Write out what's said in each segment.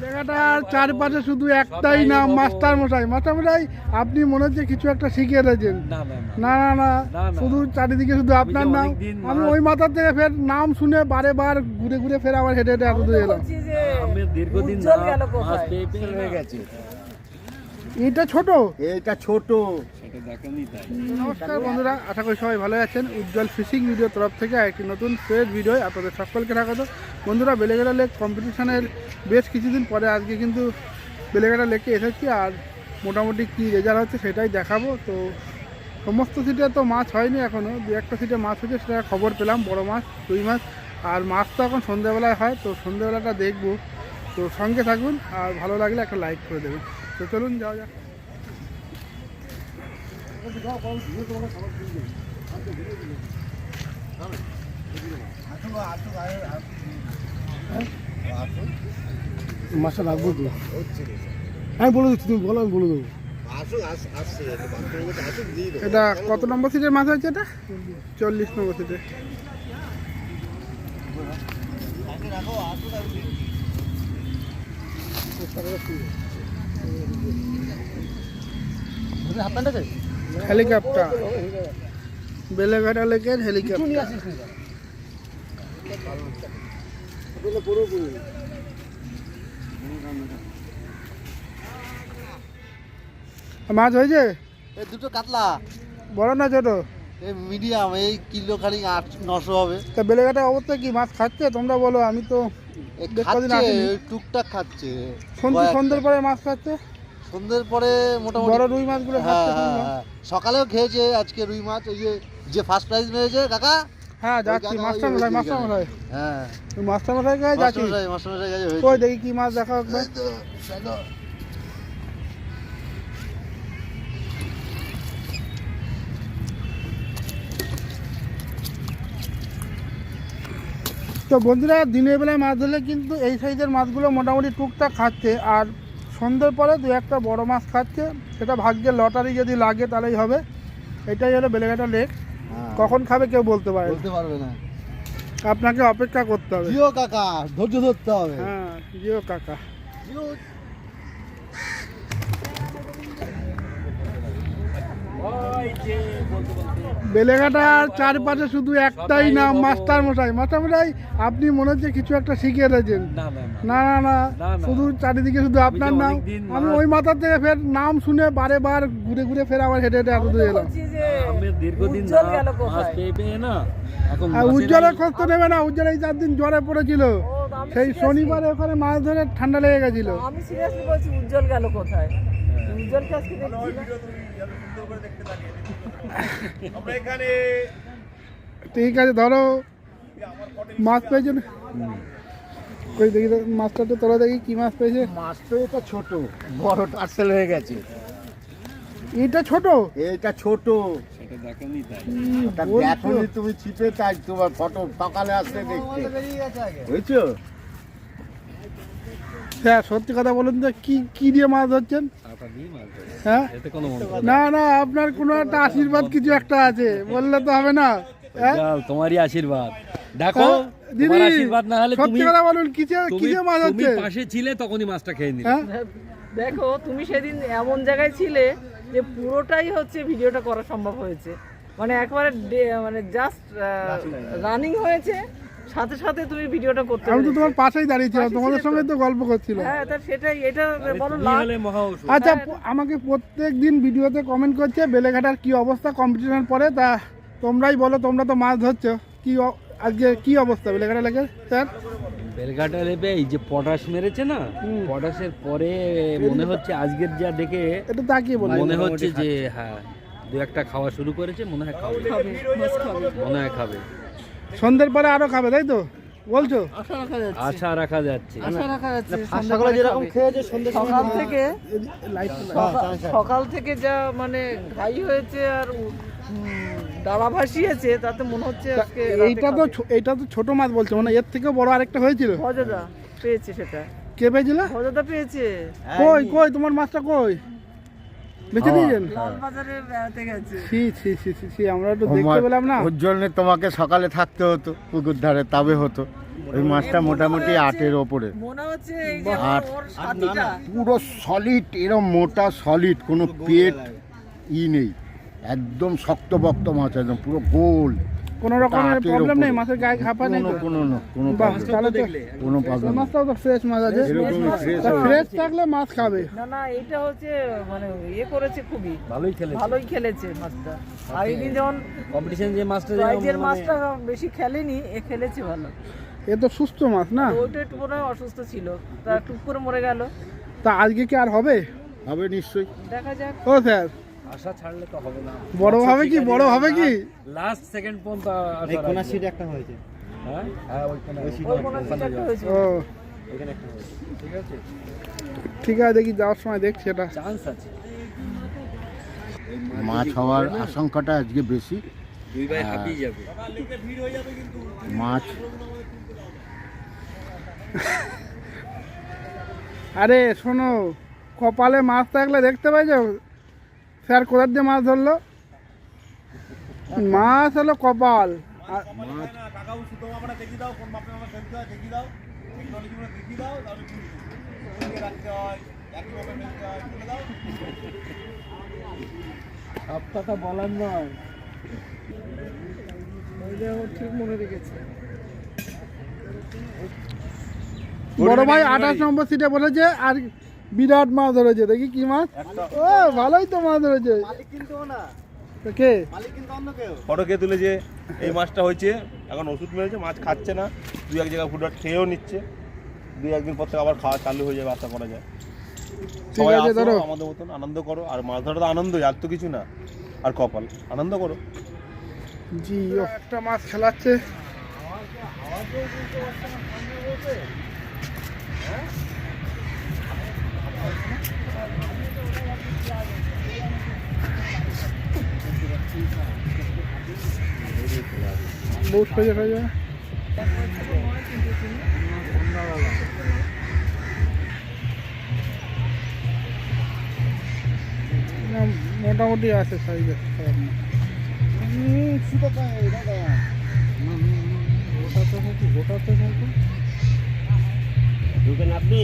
জায়গাটার চারপাশে শুধু একটাই নাম মাস্টার মশাই মাস্টার মশাই আপনি মনে হচ্ছে কিছু একটা শিখিয়ে রয়েছেন না না না। শুধু চারিদিকে শুধু আপনার নাম। আমি ওই মাথার থেকে ফের নাম শুনে বারে বার ঘুরে ঘুরে ফের আবার হেঁটে হেঁটে এত দূরে এলাম দীর্ঘদিন এটা ছোট? এটা ছোট। নমস্কার বন্ধুরা, আশা করি সবাই ভালো আছেন। উজ্জ্বল ফিশিং ভিডিও তরফ থেকে একটি নতুন ফ্রেশ ভিডিও আপনাদের সকলকে স্বাগত। বন্ধুরা বেলেগেরা লেক কম্পিটিশনের বেশ কিছুদিন পরে আজকে কিন্তু বেলেগেরা লেকে এসেছি আর মোটামুটি কী রেজাল্ট হচ্ছে সেটাই দেখাবো। তো সমস্ত সিটে তো মাছ হয়নি এখনও দু একটা সিটে মাছ হয়েছে, সেটা খবর পেলাম, বড় মাছ দুই মাছ, আর মাছ তো এখন সন্ধ্যেবেলায় হয়, তো সন্ধ্যেবেলাটা দেখব। তো সঙ্গে থাকুন, আর ভালো লাগলে একটা লাইক করে দেবেন। তো চলুন, যাওয়া যাক। মাছটা লাগবো তো। আমি বলে দিচ্ছি তুমি বলো আমি বলে দেবো। এটা কত নম্বর সিটের মাছ হয়েছে এটা? চল্লিশ নম্বর সিটে। হেলিকপ্টার। বেলেঘাটা লেকের হেলিকপ্টার। মাছ হয়েছে? এই দুটো কাতলা। বড় না ছোট? মিডিয়াম এই কিলো খালি আট নশো হবে। তা বেলেঘাটার অবস্থা কি? মাছ খাচ্ছে? তোমরা বলো আমি তো টুকটাক খাচ্ছে। সন্ধ্যের পরে মাছ খাচ্ছে? সন্ধ্যের পরে মোটামুটি বড় রুই মাছগুলো হ্যাঁ হ্যাঁ হ্যাঁ। সকালেও খেয়েছে আজকে রুই মাছ ওই যে যে ফার্স্ট প্রাইজ মেরেছে কাকা? হ্যাঁ যাচ্ছি মাস্টার মশাই মাস্টার মশাই হ্যাঁ। মাস্টার মশাই কাছে যাচ্ছি। মাস্টারমশাই মাস্টারমশাই কাছে কই দেখি কি মাছ দেখা একবার এই তো, দেখো। তো। বন্ধুরা দিনের বেলায় মাছ ধরলে কিন্তু এই সাইজের মাছগুলো মোটামুটি টুকটাক খাচ্ছে। আর সন্ধ্যের পরে দু একটা বড় মাছ খাচ্ছে। সেটা ভাগ্যে লটারি যদি লাগে তাহলেই হবে। এটাই হলো বেলেঘাটা লেক হ্যাঁ, কখন খাবে কেউ বলতে পারে বলতে পারবে না। আপনাকে অপেক্ষা করতে হবে। জিও কাকা ধৈর্য ধরতে হবে। হ্যাঁ জিও কাকা। জিও ওই যে বলতে বলতে বেলেঘাটার চারপাশে শুধু একটাই নাম মাস্টার মশাই। মাস্টার মশাই আপনি মনে হচ্ছে কিছু একটা শিখিয়ে রয়েছেন না না না। শুধু চারিদিকে শুধু আপনার নাম। আমি ওই মাথার থেকে ফের নাম শুনে বারে বার ঘুরে ঘুরে ফের আবার হেঁটে হেঁটে এত দূরে এলাম। দীর্ঘদিন মাছের উজ্জ্বলের এই- খোঁজ তো নেবে না উজ্জ্বল এই চার দিন জ্বরে পড়েছিল। সেই শনিবারে ওখানে মাছ ধরে ঠান্ডা লেগে গেছিল। আমি সিরিয়াসলি বলছি উজ্জ্বল গেল কোথায়? দেখছি না। ঠিক আছে ধরো। মাছ পেয়েছে না? কই দেখি মাছটা তো তোলা দেখি কি মাছ পেয়েছে? মাছ তো এটা ছোট বড় টার্সেল হয়ে গেছে। এটা ছোট? এটা ছোট। সেটা দেখানি তাই। তা তুমি ছিপে তাই তোমার ফটো সকালে আসতে দেখতে। বুঝছ? হ্যাঁ সত্যি কথা বলুন তো কি কি দিয়ে মাছ ধরছেন। হ্যাঁ? এতে কোনো মনে না না আপনার কোনো একটা আশীর্বাদ কিছু একটা আছে বললে তো হবে না হ্যাঁ? তোমারই আশীর্বাদ। দেখো হ্যাঁ, দিদি আশীর্বাদ না হলে তুমি কথা বলুন কিসে তুমি কিসে মাছ তুমি পাশে ছিলে তখনই মাছটা খেয়ে নিলে। দেখো তুমি সেদিন এমন জায়গায় ছিলে যে পুরোটাই হচ্ছে ভিডিওটা করা সম্ভব হয়েছে। মানে একবারে মানে জাস্ট রানিং হয়েছে সাথে সাথে তুমি ভিডিওটা করতে আমি তো তোমার পাশেই দাঁড়িয়েছিলাম তোমাদের সঙ্গে তো। গল্প করছিলাম। হ্যাঁ তা সেটাই এটা বড় লাভ। আচ্ছা হ্যাঁ, আমাকে প্রত্যেক দিন ভিডিওতে কমেন্ট করছে বেলেঘাটার কি অবস্থা কম্পিটিশন পরে তা তোমরাই বলো তোমরা তো মাছ ধরছো। কি আজকে কি অবস্থা বেলেঘাটা লেগে স্যার? বেলঘাটা লেবে এই যে পটাশ মেরেছে না হুম। পটাশের পরে মনে হচ্ছে আজকের যা দেখে একটু তাকিয়ে বলো। মনে হচ্ছে যে হ্যাঁ দু একটা খাওয়া শুরু করেছে মনে হয় খাবে। মনে হয় খাবে। সন্ধ্যের পরে আরও খাবে তাই তো? বলছো? আশা রাখা যাচ্ছে। আশা রাখা যাচ্ছে। আশা রাখা যাচ্ছে। সকালে যেরকম খেয়েছে সন্ধ্যে সকাল থেকে সকাল- সকাল থেকে যা মানে ঘাই হয়েছে আর ভাসিয়েছে তাতে মনে হচ্ছে আজকে এইটা তো। এইটা তো ছোট মাছ বলছো মানে এর থেকেও বড় আরেকটা হয়েছিল? পেয়েছে সেটা। কে পেয়েছিল? পেয়েছে। কই কই তোমার মাছটা কই? বেঁচে দিয়েছেন? ছি ছি ছি ছি ছি আমরা একটু দেখতে পেলাম না। ওর জন্য তোমাকে সকালে থাকতে হতো পুকুর ধারে তবে হতো। ওই মাছটা মোটামুটি আটের ওপরে। মনে হচ্ছে এই যে আট। ওর পুরো সলিড এরম মোটা সলিড কোনো পেট ই নেই। একদম শক্ত বক্ত মাছ একদম পুরো গোল। কোনো রকমের প্রবলেম নেই মাছের গায়ে খাপা নেই কোনো কোনো কোনো তাহলে কোনো প্রবলেম মাছটাও তো ফ্রেশ মাছ আছে। ফ্রেশ থাকলে মাছ খাবে। না না এটা হচ্ছে মানে ইয়ে করেছে খুবই। ভালোই খেলেছে। ভালোই খেলেছে মাছটা। আর এদিন যেমন কম্পিটিশন যে মাছটা প্রাইজের যেরকম মাছটা মানে- বেশি খেলেনি এ খেলেছে ভালো। এ তো সুস্থ মাছ না? তো ওইটা একটু মনে অসুস্থ ছিল। তা টুক করে মরে গেল। তা আজকে কি আর হবে? হবে নিশ্চয়ই। দেখা যাক। ও স্যার আশা ছাড়লে তো হবে না। বড় হবে কি? বড় হবে কি? লাস্ট সেকেন্ড পর্যন্ত আশা কোনা সিট একটা হয়েছে। হ্যাঁ? হ্যাঁ ওইখানে ওই কোনো হয়েছে। ও। ওইখানে একটা হয়েছে। ঠিক আছে? ঠিক আছে দেখি যাওয়ার সময় দেখছি এটা চান্স আছে। মাছ হওয়ার আশঙ্কাটা আজকে বেশি। মাছ আরে শোনো কপালে মাছ থাকলে দেখতে পাই যাও। স্যার কোথার দিয়ে মাছ ধরলো? মাছ হলো কপাল। সব কথা বলার নয়। ঠিক মনে রেখেছে। বড় ভাই আঠাশ নম্বর সিটে বলেছে আর বিরাট মাছ ধরেছে দেখি কি মাছ? ও ভালোই তো মাছ ধরেছে। তো কে? ফটো কে তুলেছে? এই মাছটা হয়েছে। এখন ওষুধ মেরেছে মাছ খাচ্ছে না। দুই এক জায়গায় খেয়েও নিচ্ছে। দুই একদিন পর থেকে আবার খাওয়া চালু হয়ে যাবে আশা করা যায়। সবাই আসো আমাদের মতন আনন্দ করো। আর মাছ ধরা তো আনন্দই আর তো কিছু না। আর কপাল আনন্দ করো। জি একটা মাছ খেলাচ্ছে। বহু সোজা সোজা মোটামুটি আছে সাইজে না আপনি?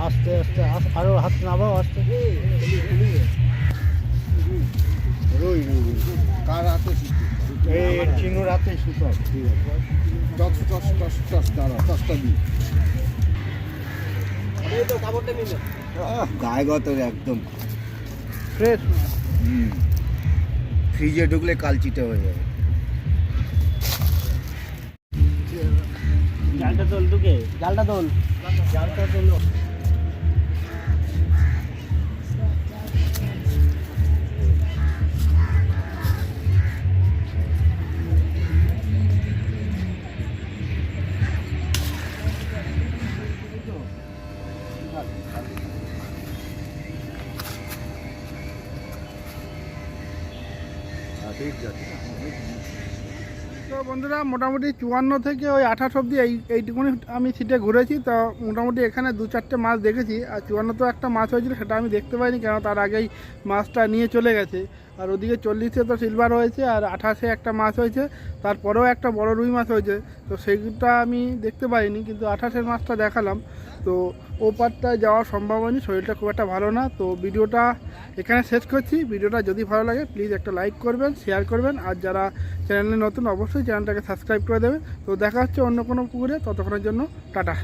আস্তে আস্তে, আস- আরও হাত নামাও, আস্তে। ঠিক আছে দাঁড়া দিই গায়ে গতর একদম ফ্রেশ ফ্রিজে ঢুকলে কালচিটে হয়ে যাবে জালটা তোল ঢুকে জালটা তোল। জালটা তোল। বন্ধুরা, মোটামুটি চুয়ান্ন থেকে ওই আঠাশ অব্দি এই এইটুকুনি আমি সিটে ঘুরেছি। তো মোটামুটি এখানে দু চারটে মাছ দেখেছি। আর চুয়ান্ন তো একটা মাছ হয়েছিল, সেটা আমি দেখতে পাইনি কেন? তার আগেই মাছটা নিয়ে চলে গেছে। আর ওদিকে চল্লিশে তো সিলভার হয়েছে আর আঠাশে একটা মাছ হয়েছে, তারপরেও একটা বড় রুই মাছ হয়েছে। তো সেইটা আমি দেখতে পাইনি, কিন্তু আঠাশের মাছটা দেখালাম। তো ও পারটায় যাওয়া সম্ভব হয়নি শরীরটা খুব একটা ভালো না। তো ভিডিওটা এখানে শেষ করছি। ভিডিওটা যদি ভালো লাগে প্লিজ একটা লাইক করবেন শেয়ার করবেন। আর যারা চ্যানেলে নতুন, অবশ্যই চ্যানেলটাকে সাবস্ক্রাইব করে দেবেন। তো দেখা হচ্ছে অন্য কোনো পুকুরে, ততক্ষণের জন্য টাটা।